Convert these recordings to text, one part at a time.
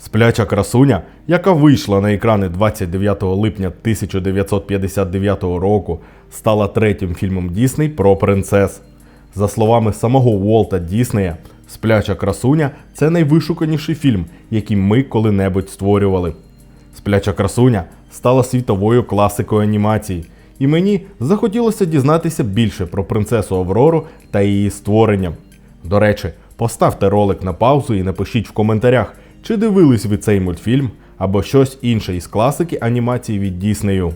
Спляча красуня, яка вийшла на екрани 29 липня 1959 року, стала третім фільмом Дісней про принцес. За словами самого Уолта Діснея, Спляча красуня це найвишуканіший фільм, який ми коли-небудь створювали. Спляча красуня стала світовою класикою анімації, і мені захотілося дізнатися більше про принцесу Аврору та її створення. До речі, поставте ролик на паузу і напишіть в коментарях, чи дивились ви цей мультфільм або щось інше із класики анімації від Діснею.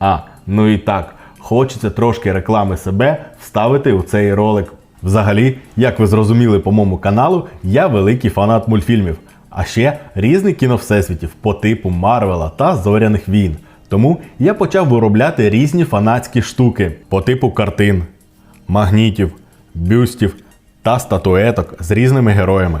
А, ну і так, хочеться трошки реклами себе вставити у цей ролик. Взагалі, як ви зрозуміли по моєму каналу, я великий фанат мультфільмів, а ще різних кіновсесвітів по типу Марвела та Зоряних війн. Тому я почав виробляти різні фанатські штуки по типу картин, магнітів, бюстів та статуеток з різними героями.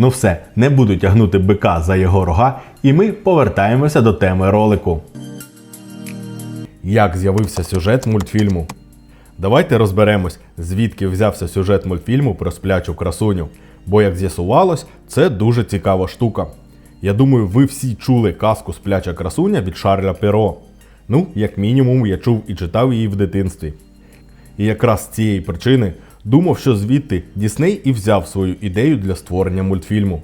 Ну все, не буду тягнути бика за його рога, і ми повертаємося до теми ролику. Як з'явився сюжет мультфільму? Давайте розберемось, звідки взявся сюжет мультфільму про сплячу красуню. Бо, як з'ясувалось, це дуже цікава штука. Я думаю, ви всі чули казку Спляча красуня від Шарля Перо. Ну, як мінімум, я чув і читав її в дитинстві. І якраз з цієї причини думав, що звідти Дісней і взяв свою ідею для створення мультфільму.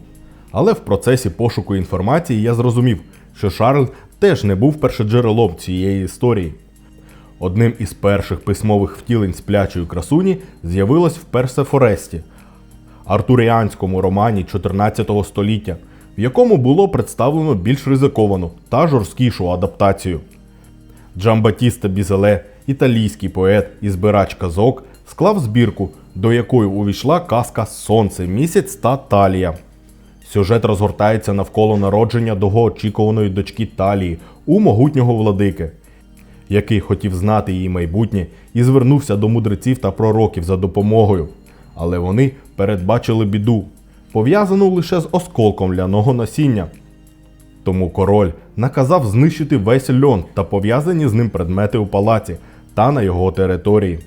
Але в процесі пошуку інформації я зрозумів, що Шарль теж не був першоджерелом цієї історії. Одним із перших письмових втілень сплячої красуні з'явилось в Персефоресті, артуріанському романі 14 століття, в якому було представлено більш ризиковану та жорсткішу адаптацію. Джамбатіста Бізеле, італійський поет і збирач казок, склав збірку, до якої увійшла казка Сонце, місяць та Талія. Сюжет розгортається навколо народження довгоочікуваної дочки Талії у могутнього владики, який хотів знати її майбутнє і звернувся до мудреців та пророків за допомогою. Але вони передбачили біду, пов'язану лише з осколком ляного насіння. Тому король наказав знищити весь льон та пов'язані з ним предмети у палаці та на його території.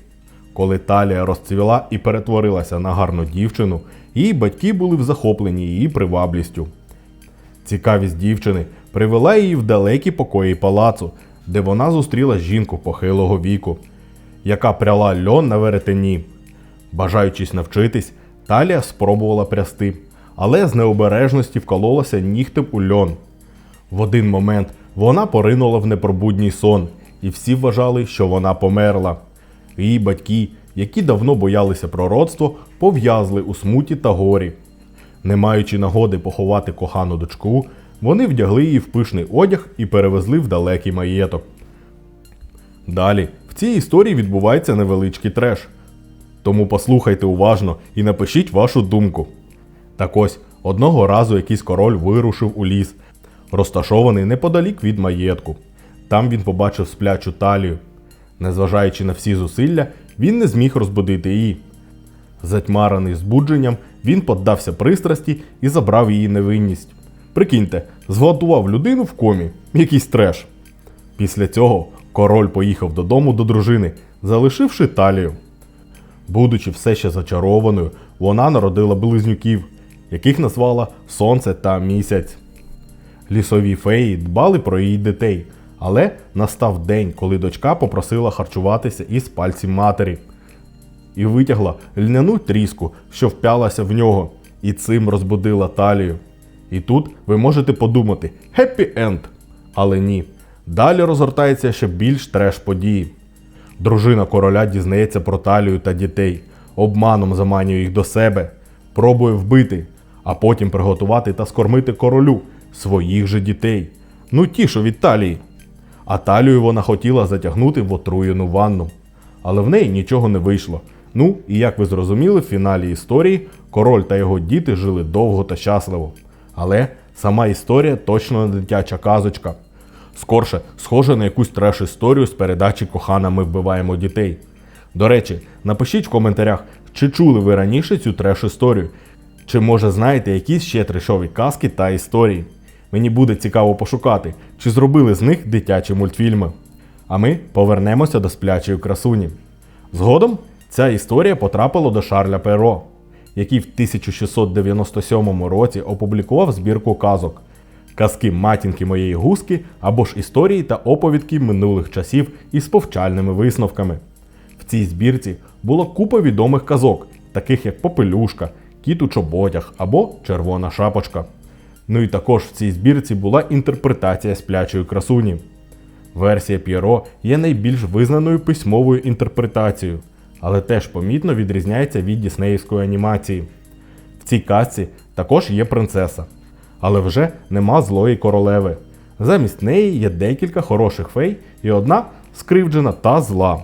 Коли Талія розцвіла і перетворилася на гарну дівчину, її батьки були в захоплені її приваблістю. Цікавість дівчини привела її в далекі покої палацу, де вона зустріла жінку похилого віку, яка пряла льон на веретені. Бажаючись навчитись, Талія спробувала прясти, але з необережності вкололася нігтем у льон. В один момент вона поринула в непробудній сон, і всі вважали, що вона померла. Її батьки, які давно боялися пророцтво, пов'язли у смуті та горі. Не маючи нагоди поховати кохану дочку, вони вдягли її в пишний одяг і перевезли в далекий маєток. Далі в цій історії відбувається невеличкий треш. Тому послухайте уважно і напишіть вашу думку. Так ось одного разу якийсь король вирушив у ліс, розташований неподалік від маєтку. Там він побачив сплячу талію. Незважаючи на всі зусилля, він не зміг розбудити її. Затьмарений збудженням, він поддався пристрасті і забрав її невинність. Прикиньте, зґвалтував людину в комі, якийсь треш. Після цього король поїхав додому до дружини, залишивши талію. Будучи все ще зачарованою, вона народила близнюків, яких назвала Сонце та Місяць. Лісові феї дбали про її дітей, але настав день, коли дочка попросила харчуватися із пальців матері і витягла льняну тріску, що вп'ялася в нього, і цим розбудила талію. І тут ви можете подумати «Хеппі енд!» Але ні. Далі розгортається ще більш треш події. Дружина короля дізнається про талію та дітей, обманом заманює їх до себе, пробує вбити, а потім приготувати та скормити королю своїх же дітей. Ну ті, що від талії. А талію вона хотіла затягнути в отруєну ванну. Але в неї нічого не вийшло. Ну, і як ви зрозуміли, в фіналі історії король та його діти жили довго та щасливо. Але Сама історія точно не дитяча казочка. Скорше, схоже на якусь треш-історію з передачі Кохана, ми вбиваємо дітей. До речі, напишіть в коментарях, чи чули ви раніше цю треш-історію, чи може знаєте якісь ще трешові казки та історії. Мені буде цікаво пошукати, чи зробили з них дитячі мультфільми. А ми повернемося до сплячої красуні. Згодом ця історія потрапила до Шарля Перо, який в 1697 році опублікував збірку казок казки матінки моєї гуски або ж історії та оповідки минулих часів із повчальними висновками. В цій збірці було купа відомих казок, таких як Попелюшка, Кіт у чоботях або Червона шапочка. Ну і також в цій збірці була інтерпретація сплячої красуні. Версія П'єро є найбільш визнаною письмовою інтерпретацією, але теж помітно відрізняється від діснеївської анімації. В цій казці також є принцеса, але вже нема злої королеви. Замість неї є декілька хороших фей і одна скривджена та зла.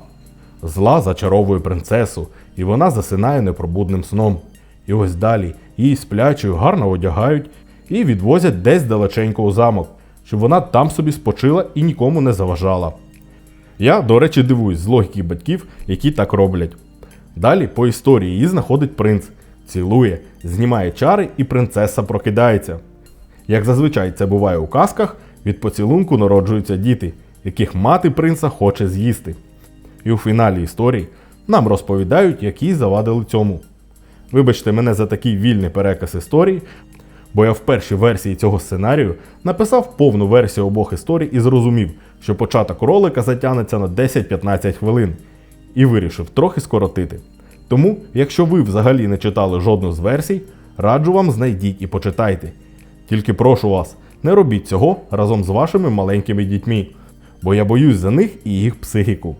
Зла зачаровує принцесу, і вона засинає непробудним сном. І ось далі її сплячою гарно одягають і відвозять десь далеченько у замок, щоб вона там собі спочила і нікому не заважала. Я, до речі, дивуюсь з логіки батьків, які так роблять. Далі по історії її знаходить принц, цілує, знімає чари, і принцеса прокидається. Як зазвичай це буває у казках, від поцілунку народжуються діти, яких мати принца хоче з'їсти. І у фіналі історії нам розповідають, які завадили цьому. Вибачте мене за такий вільний переказ історії, бо я в першій версії цього сценарію написав повну версію обох історій і зрозумів, що початок ролика затягнеться на 10-15 хвилин, і вирішив трохи скоротити. Тому, якщо ви взагалі не читали жодну з версій, раджу вам знайдіть і почитайте. Тільки прошу вас, не робіть цього разом з вашими маленькими дітьми, бо я боюсь за них і їх психіку.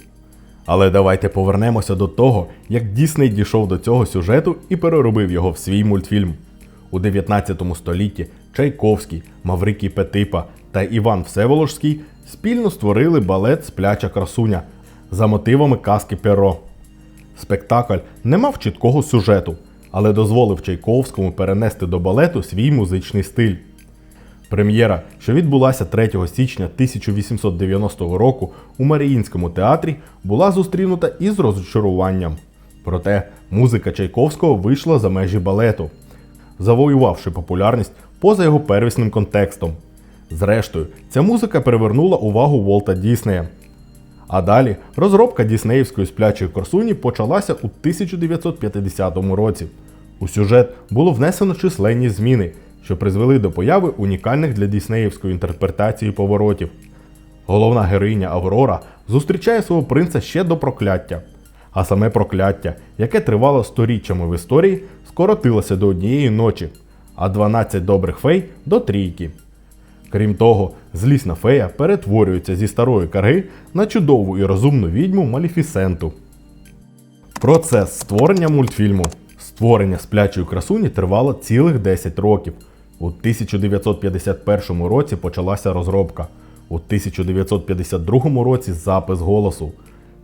Але давайте повернемося до того, як Дісней дійшов до цього сюжету і переробив його в свій мультфільм. У 19 столітті Чайковський, Маврикій Петипа та Іван Всеволожський спільно створили балет Спляча красуня за мотивами казки Перо. Спектакль не мав чіткого сюжету, але дозволив Чайковському перенести до балету свій музичний стиль. Прем'єра, що відбулася 3 січня 1890 року у Маріїнському театрі, була зустрінута із розчаруванням. Проте музика Чайковського вийшла за межі балету, завоювавши популярність поза його первісним контекстом. Зрештою, ця музика привернула увагу Волта Діснея. А далі розробка діснеївської сплячої красуні почалася у 1950 році. У сюжет було внесено численні зміни, що призвели до появи унікальних для діснеївської інтерпретації поворотів. Головна героїня Аврора зустрічає свого принца ще до прокляття. А саме прокляття, яке тривало сторіччями в історії, скоротилося до однієї ночі, а 12 добрих фей до трійки. Крім того, злісна фея перетворюється зі старої карги на чудову і розумну відьму Маліфісенту. Процес створення мультфільму. Створення сплячої красуні тривало цілих 10 років. У 1951 році почалася розробка, у 1952 році запис голосу.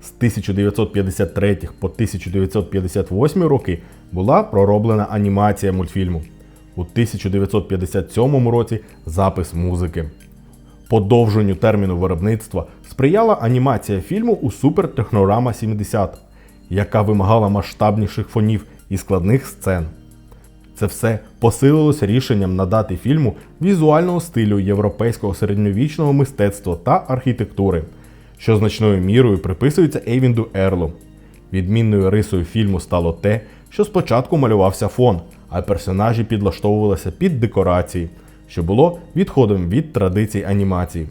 З 1953 по 1958 роки була пророблена анімація мультфільму. У 1957 році запис музики. Подовженню терміну виробництва сприяла анімація фільму у Technorama 70, яка вимагала масштабніших фонів і складних сцен. Це все посилилось рішенням надати фільму візуального стилю європейського середньовічного мистецтва та архітектури, що значною мірою приписується Ейвінду Ерлу. Відмінною рисою фільму стало те, що спочатку малювався фон, а персонажі підлаштовувалися під декорації, що було відходом від традицій анімації.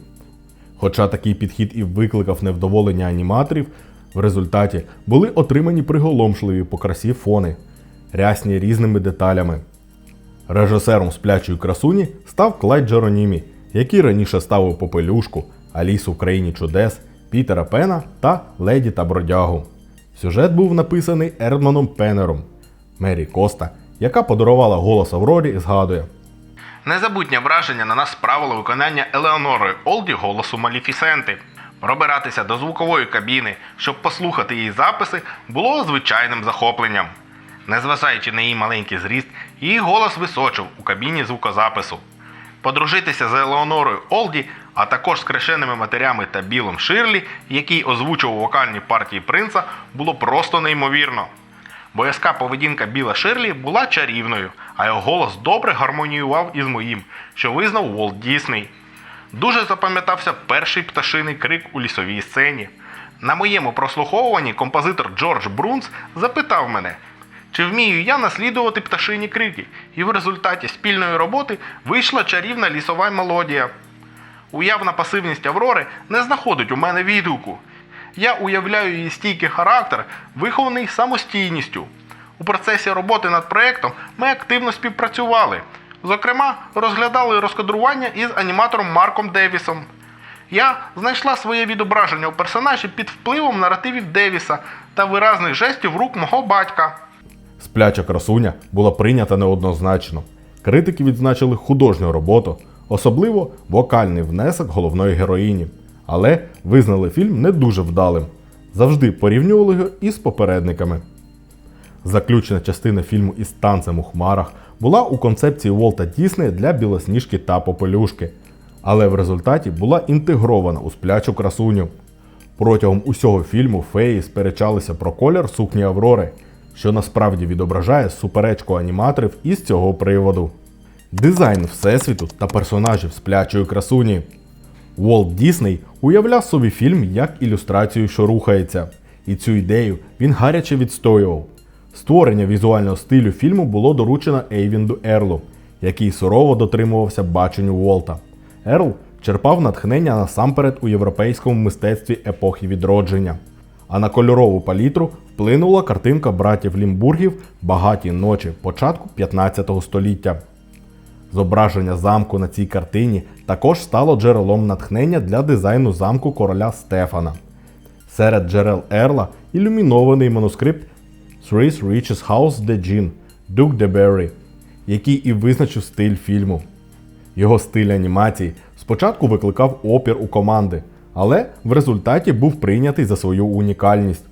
Хоча такий підхід і викликав невдоволення аніматорів, в результаті були отримані приголомшливі по красі фони, рясні різними деталями. Режисером сплячої красуні став Клайд Джеронімі, який раніше ставив Попелюшку, Алісу в країні чудес, Пітера Пена та Леді та Бродягу. Сюжет був написаний Ердманом Пенером. Мері Коста, яка подарувала голос Аврорі, згадує. Незабутнє враження на нас справило виконання Елеонори Олді голосу Маліфісенти. Пробиратися до звукової кабіни, щоб послухати її записи, було звичайним захопленням. Незважаючи на її маленький зріст, її голос височив у кабіні звукозапису. Подружитися з Елеонорою Олді, а також з крещеними матерями та Білом Ширлі, який озвучував вокальні партії принца, було просто неймовірно. Боязка поведінка Біла Ширлі була чарівною, а його голос добре гармоніював із моїм, що визнав Уолт Дісней. Дуже запам'ятався перший пташиний крик у лісовій сцені. На моєму прослуховуванні композитор Джордж Брунс запитав мене, чи вмію я наслідувати пташині крики, і в результаті спільної роботи вийшла чарівна лісова мелодія. Уявна пасивність Аврори не знаходить у мене відгуку. Я уявляю її стійкий характер, вихований самостійністю. У процесі роботи над проєктом ми активно співпрацювали. Зокрема, розглядали розкадрування із аніматором Марком Девісом. Я знайшла своє відображення у персонажі під впливом наративів Девіса та виразних жестів рук мого батька. Спляча красуня була прийнята неоднозначно. Критики відзначили художню роботу, особливо вокальний внесок головної героїні, але визнали фільм не дуже вдалим. Завжди порівнювали його із попередниками. Заключна частина фільму із танцем у хмарах була у концепції Волта Діснея для білосніжки та попелюшки, але в результаті була інтегрована у сплячу красуню. Протягом усього фільму феї сперечалися про колір сукні Аврори, що насправді відображає суперечку аніматорів із цього приводу. Дизайн Всесвіту та персонажів сплячої красуні. Уолт Дісней уявляв собі фільм як ілюстрацію, що рухається, і цю ідею він гаряче відстоював. Створення візуального стилю фільму було доручено Ейвінду Ерлу, який сурово дотримувався баченню Уолта. Ерл черпав натхнення насамперед у європейському мистецтві епохи відродження. А на кольорову палітру вплинула картинка братів Лімбургів Багаті ночі початку 15 століття. Зображення замку на цій картині також стало джерелом натхнення для дизайну замку короля Стефана. Серед джерел Ерла ілюмінований манускрипт Three's Richest House de Jean Duke de Berry, який і визначив стиль фільму. Його стиль анімації спочатку викликав опір у команди, але в результаті був прийнятий за свою унікальність.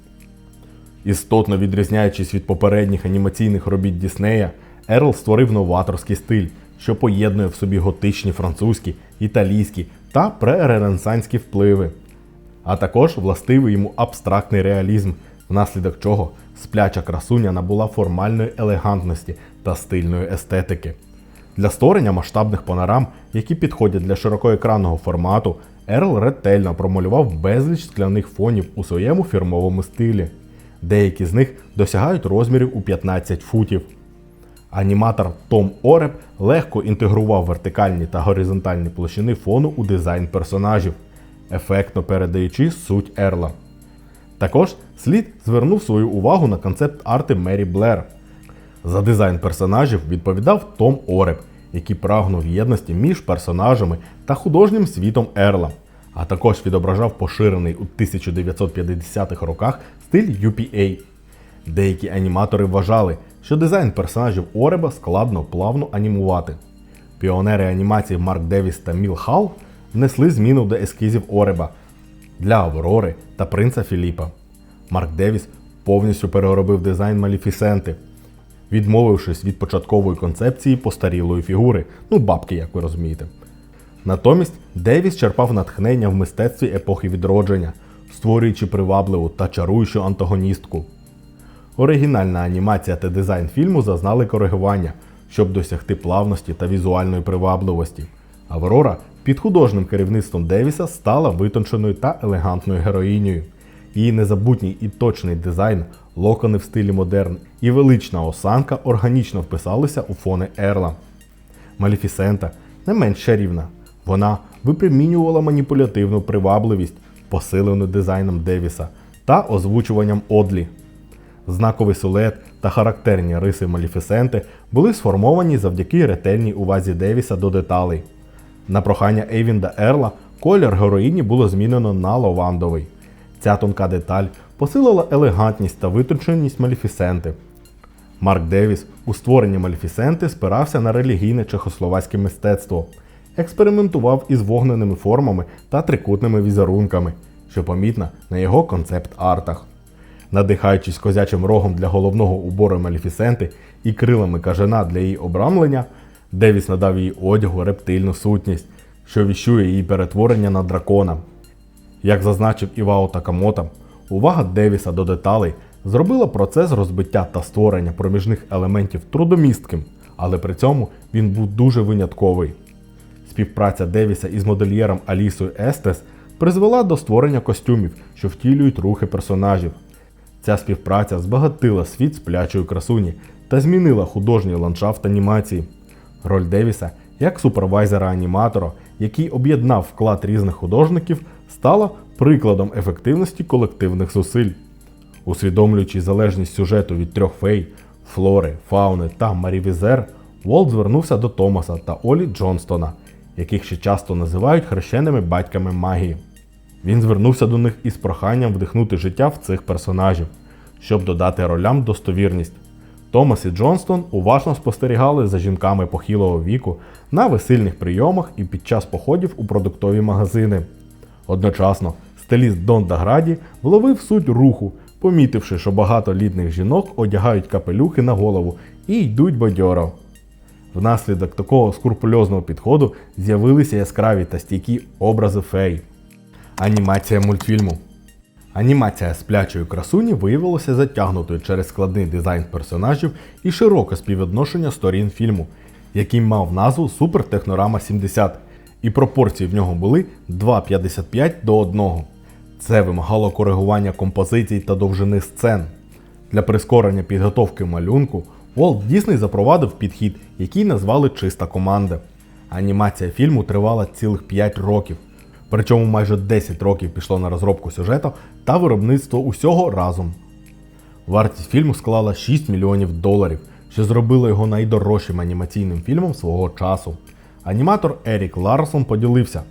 Істотно відрізняючись від попередніх анімаційних робіт Діснея, Ерл створив новаторський стиль, що поєднує в собі готичні французькі, італійські та преренесанські впливи, а також властивий йому абстрактний реалізм, внаслідок чого спляча красуня набула формальної елегантності та стильної естетики. Для створення масштабних панорам, які підходять для широкоекранного формату, Ерл ретельно промалював безліч скляних фонів у своєму фірмовому стилі. Деякі з них досягають розмірів у 15 футів. Аніматор Том Ореб легко інтегрував вертикальні та горизонтальні площини фону у дизайн персонажів, ефектно передаючи суть Ерла. Також слід звернув свою увагу на концепт арти Мері Блер. За дизайн персонажів відповідав Том Ореб, який прагнув єдності між персонажами та художнім світом Ерла, а також відображав поширений у 1950-х роках стиль UPA. Деякі аніматори вважали, що дизайн персонажівОреба складно плавно анімувати. Піонери анімації Марк Девіс та Міл Хал внесли зміну до ескізівОреба для Аврори та принца Філіпа. Марк Девіс повністю переробив дизайн Маліфісенти, відмовившись від початкової концепції постарілої фігури, ну бабки, як ви розумієте. Натомість Девіс черпав натхнення в мистецтві епохи відродження, створюючи привабливу та чаруючу антагоністку. Оригінальна анімація та дизайн фільму зазнали коригування, щоб досягти плавності та візуальної привабливості. Аврора під художнім керівництвом Девіса стала витонченою та елегантною героїнею. Її незабутній і точний дизайн, локони в стилі модерн і велична осанка органічно вписалися у фони Ерла. Маліфісента не менш чарівна. Вона випромінювала маніпулятивну привабливість, посилену дизайном Девіса та озвучуванням Одлі. Знаковий силует та характерні риси Маліфісенти були сформовані завдяки ретельній увазі Девіса до деталей. На прохання Ейвінда Ерла колір героїні було змінено на лавандовий. Ця тонка деталь посилила елегантність та витонченість Маліфісенти. Марк Девіс у створенні Маліфісенти спирався на релігійне чехословацьке мистецтво, експериментував із вогненими формами та трикутними візерунками, що помітно на його концепт-артах. Надихаючись козячим рогом для головного убору Маліфісенти і крилами кажана для її обрамлення, Девіс надав їй одягу рептильну сутність, що віщує її перетворення на дракона. Як зазначив Івао Такамото, увага Девіса до деталей зробила процес розбиття та створення проміжних елементів трудомістким, але при цьому він був дуже винятковий. Співпраця Девіса із модельєром Алісою Естес призвела до створення костюмів, що втілюють рухи персонажів. Ця співпраця збагатила світ сплячої красуні та змінила художній ландшафт анімації. Роль Девіса як супервайзера-аніматора, який об'єднав вклад різних художників, стала прикладом ефективності колективних зусиль. Усвідомлюючи залежність сюжету від трьох фей Флори, Фауни та Марі Візер, Волт звернувся до Томаса та Олі Джонстона, яких ще часто називають хрещеними батьками магії. Він звернувся до них із проханням вдихнути життя в цих персонажів, щоб додати ролям достовірність. Томас і Джонстон уважно спостерігали за жінками похилого віку на весільних прийомах і під час походів у продуктові магазини. Одночасно стиліст Дон Даграді вловив суть руху, помітивши, що багато літних жінок одягають капелюхи на голову і йдуть бадьоро. Внаслідок такого скрупульозного підходу з'явилися яскраві та стійкі образи фей. Анімація мультфільму. Анімація сплячої красуні виявилася затягнутою через складний дизайн персонажів і широке співвідношення сторін фільму, який мав назву Супер Технорама 70, і пропорції в нього були 2,55 до 1. Це вимагало коригування композицій та довжини сцен. Для прискорення підготовки малюнку Walt Disney запровадив підхід, який назвали Чиста команда. Анімація фільму тривала цілих 5 років. Причому майже 10 років пішло на розробку сюжету та виробництво усього разом. Вартість фільму склала 6 мільйонів доларів, що зробило його найдорожчим анімаційним фільмом свого часу. Аніматор Ерік Ларсон поділився.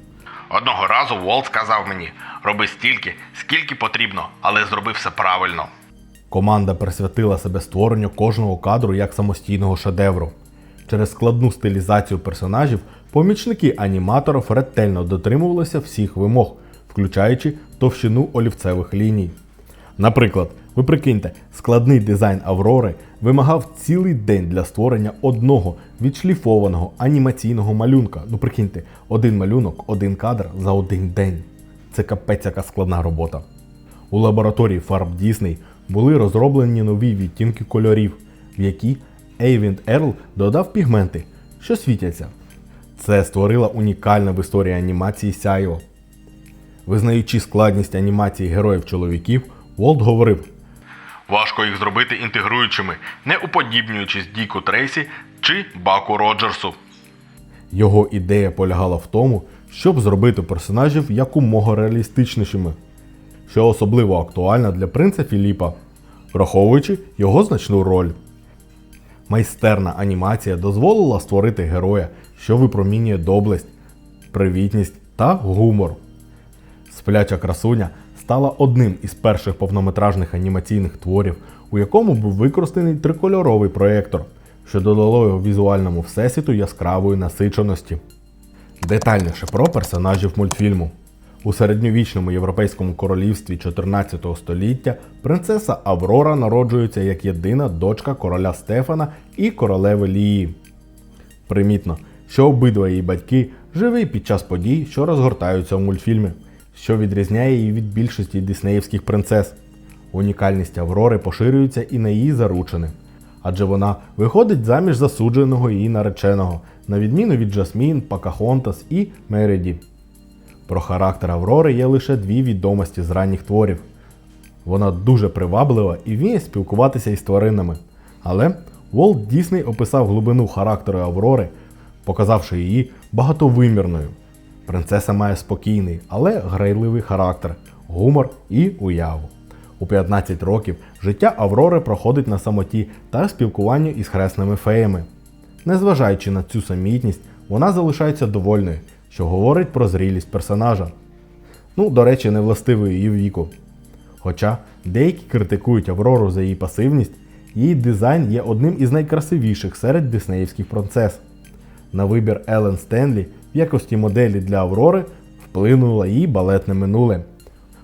Одного разу Волт сказав мені: роби стільки, скільки потрібно, але зроби все правильно. Команда присвятила себе створенню кожного кадру як самостійного шедевру. Через складну стилізацію персонажів помічники аніматорів ретельно дотримувалися всіх вимог, включаючи товщину олівцевих ліній. Наприклад, ви прикиньте, складний дизайн Аврори вимагав цілий день для створення одного відшліфованого анімаційного малюнка. Ну прикиньте, один малюнок, один кадр за один день. Це капець яка складна робота. У лабораторії фарб Disney були розроблені нові відтінки кольорів, в які Eyvind Earl додав пігменти, що світяться. Це створило унікальне в історії анімації сяйво. Визнаючи складність анімації героїв чоловіків, Волт говорив: Важко їх зробити інтегруючими, не уподібнюючись Діку Трейсі чи Баку Роджерсу. його ідея полягала в тому, щоб зробити персонажів якомога реалістичнішими, що особливо актуально для принца Філіпа, враховуючи його значну роль. Майстерна анімація дозволила створити героя, що випромінює доблесть, привітність та гумор. Спляча красуня стала одним із перших повнометражних анімаційних творів, у якому був використаний трикольоровий проєктор, що додало його візуальному всесвіту яскравої насиченості. Детальніше про персонажів мультфільму. У середньовічному європейському королівстві 14 століття принцеса Аврора народжується як єдина дочка короля Стефана і королеви Лії. Примітно, що обидва її батьки живі під час подій, що розгортаються в мультфільмі, що відрізняє її від більшості диснеївських принцес. Унікальність Аврори поширюється і на її заручини, адже вона виходить заміж засудженого її нареченого, на відміну від Джасмін, Покахонтас і Мереді. Про характер Аврори є лише дві відомості з ранніх творів. Вона дуже приваблива і вміє спілкуватися із тваринами. Але Волт Дісней описав глибину характеру Аврори, показавши її багатовимірною. Принцеса має спокійний, але грайливий характер, гумор і уяву. У 15 років життя Аврори проходить на самоті та спілкуванні із хресними феями. Незважаючи на цю самітність, вона залишається довольною, що говорить про зрілість персонажа. Ну, до речі, не властивою її віку. Хоча деякі критикують Аврору за її пасивність, її дизайн є одним із найкрасивіших серед диснеївських принцес. На вибір Елен Стенлі в якості моделі для Аврори вплинуло її балетне минуле,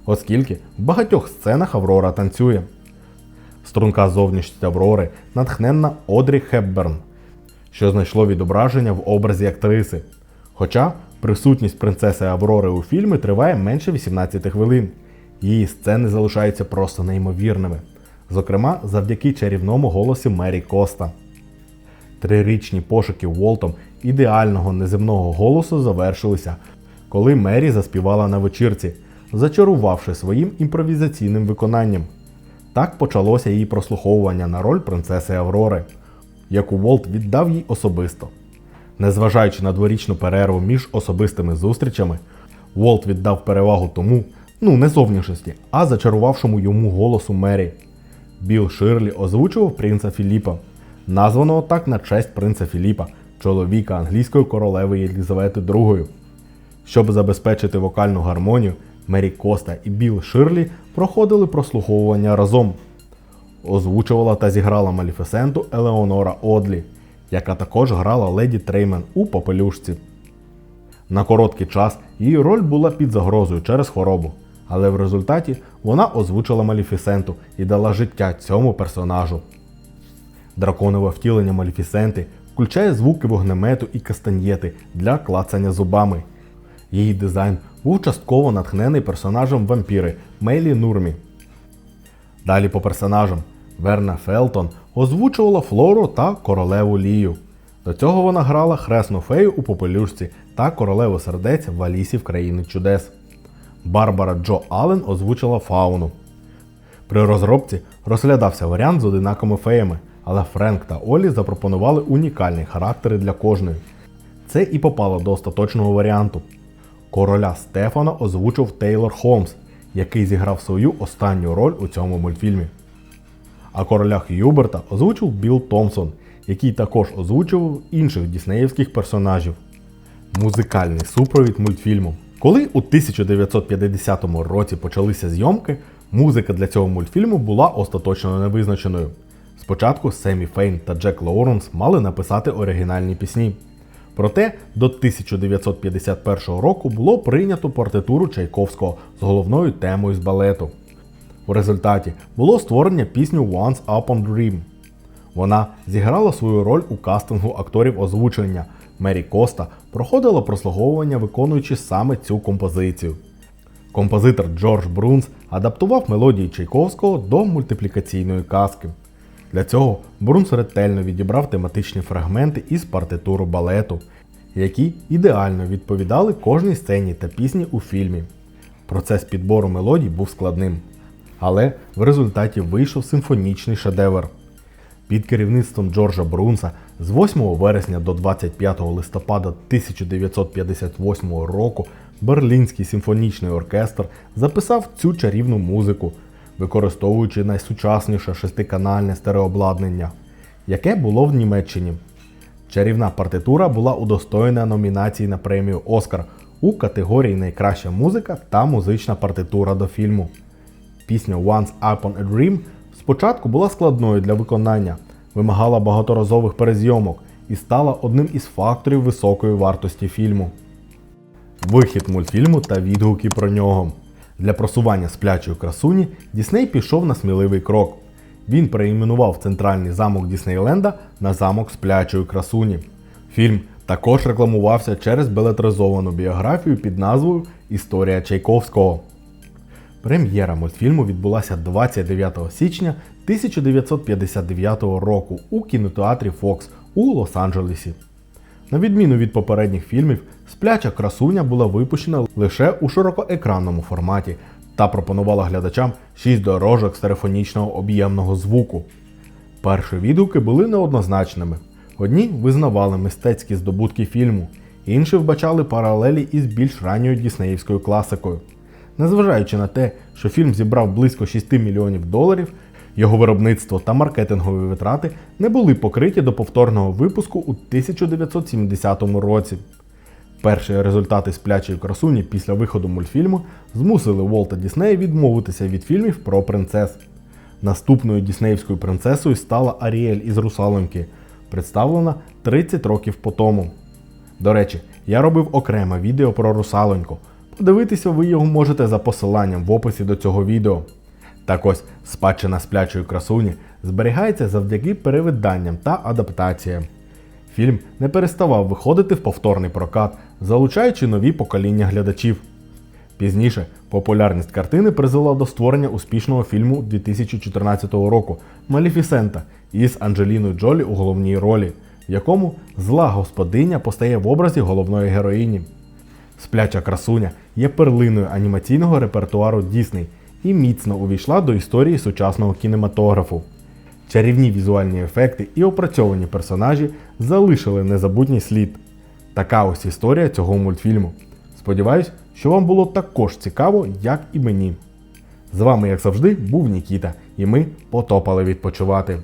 оскільки в багатьох сценах Аврора танцює. Струнка зовнішність Аврори натхненна Одрі Хепберн, що знайшло відображення в образі актриси. Хоча присутність принцеси Аврори у фільмі триває менше 18 хвилин. Її сцени залишаються просто неймовірними. Зокрема, завдяки чарівному голосі Мері Коста. Трирічні пошуки Уолтом ідеального неземного голосу завершилися, коли Мері заспівала на вечірці, зачарувавши своїм імпровізаційним виконанням. Так почалося її прослуховування на роль принцеси Аврори, яку Волт віддав їй особисто. Незважаючи на дворічну перерву між особистими зустрічами, Волт віддав перевагу тому, ну не зовнішності, а зачарувавшому йому голосу Мері. Біл Ширлі озвучував принца Філіпа, названого так на честь принца Філіпа, чоловіка англійської королеви Єлізавети II. Щоб забезпечити вокальну гармонію, Мері Коста і Біл Ширлі проходили прослуховування разом. Озвучувала та зіграла Маліфесенту Елеонора Одлі, яка також грала леді Треймен у Попелюшці. На короткий час її роль була під загрозою через хворобу, але в результаті вона озвучила Маліфісенту і дала життя цьому персонажу. Драконове втілення Маліфісенти включає звуки вогнемету і кастаньєти для клацання зубами. Її дизайн був частково натхнений персонажем вампіри Мейлі Нурмі. Далі по персонажам Верна Фелтон озвучувала Флору та королеву Лію. До цього вона грала хресну фею у попелюшці та королеву сердець в Алісі в країни чудес. Барбара Джо Аллен озвучила фауну. При розробці розглядався варіант з одинакими феями, але Френк та Олі запропонували унікальні характери для кожної. Це і попало до остаточного варіанту. Короля Стефана озвучив Тейлор Холмс, який зіграв свою останню роль у цьому мультфільмі. А короля Х'юберта озвучив Білл Томпсон, який також озвучував інших діснеївських персонажів. Музикальний супровід мультфільму. Коли у 1950 році почалися зйомки, музика для цього мультфільму була остаточно невизначеною. Спочатку Семі Фейн та Джек Лоуренс мали написати оригінальні пісні. Проте до 1951 року було прийнято партитуру Чайковського з головною темою з балету. У результаті було створення пісню Once Upon Dream. Вона зіграла свою роль у кастингу акторів озвучення. Мері Коста проходила прослуговування, виконуючи саме цю композицію. Композитор Джордж Брунс адаптував мелодії Чайковського до мультиплікаційної казки. Для цього Брунс ретельно відібрав тематичні фрагменти із партитуру балету, які ідеально відповідали кожній сцені та пісні у фільмі. Процес підбору мелодій був складним, але в результаті вийшов симфонічний шедевр. Під керівництвом Джорджа Брунса з 8 вересня до 25 листопада 1958 року Берлінський симфонічний оркестр записав цю чарівну музику, використовуючи найсучасніше шестиканальне стереообладнання, яке було в Німеччині. Чарівна партитура була удостоєна номінації на премію Оскар у категорії Найкраща музика та музична партитура до фільму. Пісня Once Upon a Dream спочатку була складною для виконання, вимагала багаторазових перезйомок і стала одним із факторів високої вартості фільму. Вихід мультфільму та відгуки про нього. Для просування сплячої красуні Дісней пішов на сміливий крок. Він переіменував центральний замок Діснейленда на замок сплячої красуні. Фільм також рекламувався через белетризовану біографію під назвою Історія Чайковського. Прем'єра мультфільму відбулася 29 січня 1959 року у кінотеатрі Fox у Лос-Анджелесі. На відміну від попередніх фільмів, спляча красуня була випущена лише у широкоекранному форматі та пропонувала глядачам 6 дорожок стереофонічного об'ємного звуку. Перші відгуки були неоднозначними. Одні визнавали мистецькі здобутки фільму, інші вбачали паралелі із більш ранньою діснеївською класикою. Незважаючи на те, що фільм зібрав близько 6 мільйонів доларів, його виробництво та маркетингові витрати не були покриті до повторного випуску у 1970 році. Перші результати сплячої красуні після виходу мультфільму змусили Волта Діснея відмовитися від фільмів про принцес. Наступною діснеївською принцесою стала Аріель із Русалоньки, представлена 30 років по тому. До речі, я робив окреме відео про русалоньку. Подивитися ви його можете за посиланням в описі до цього відео. Так ось спадщина сплячої красуні зберігається завдяки перевиданням та адаптаціям. Фільм не переставав виходити в повторний прокат, залучаючи нові покоління глядачів. Пізніше популярність картини призвела до створення успішного фільму 2014 року Маліфісента із Анджеліною Джолі у головній ролі, в якому зла господиня постає в образі головної героїні. Спляча красуня є перлиною анімаційного репертуару Дісней і міцно увійшла до історії сучасного кінематографу. Чарівні візуальні ефекти і опрацьовані персонажі залишили незабутній слід. Така ось історія цього мультфільму. Сподіваюсь, що вам було також цікаво, як і мені. З вами, як завжди, був Нікіта, і ми потопали відпочивати.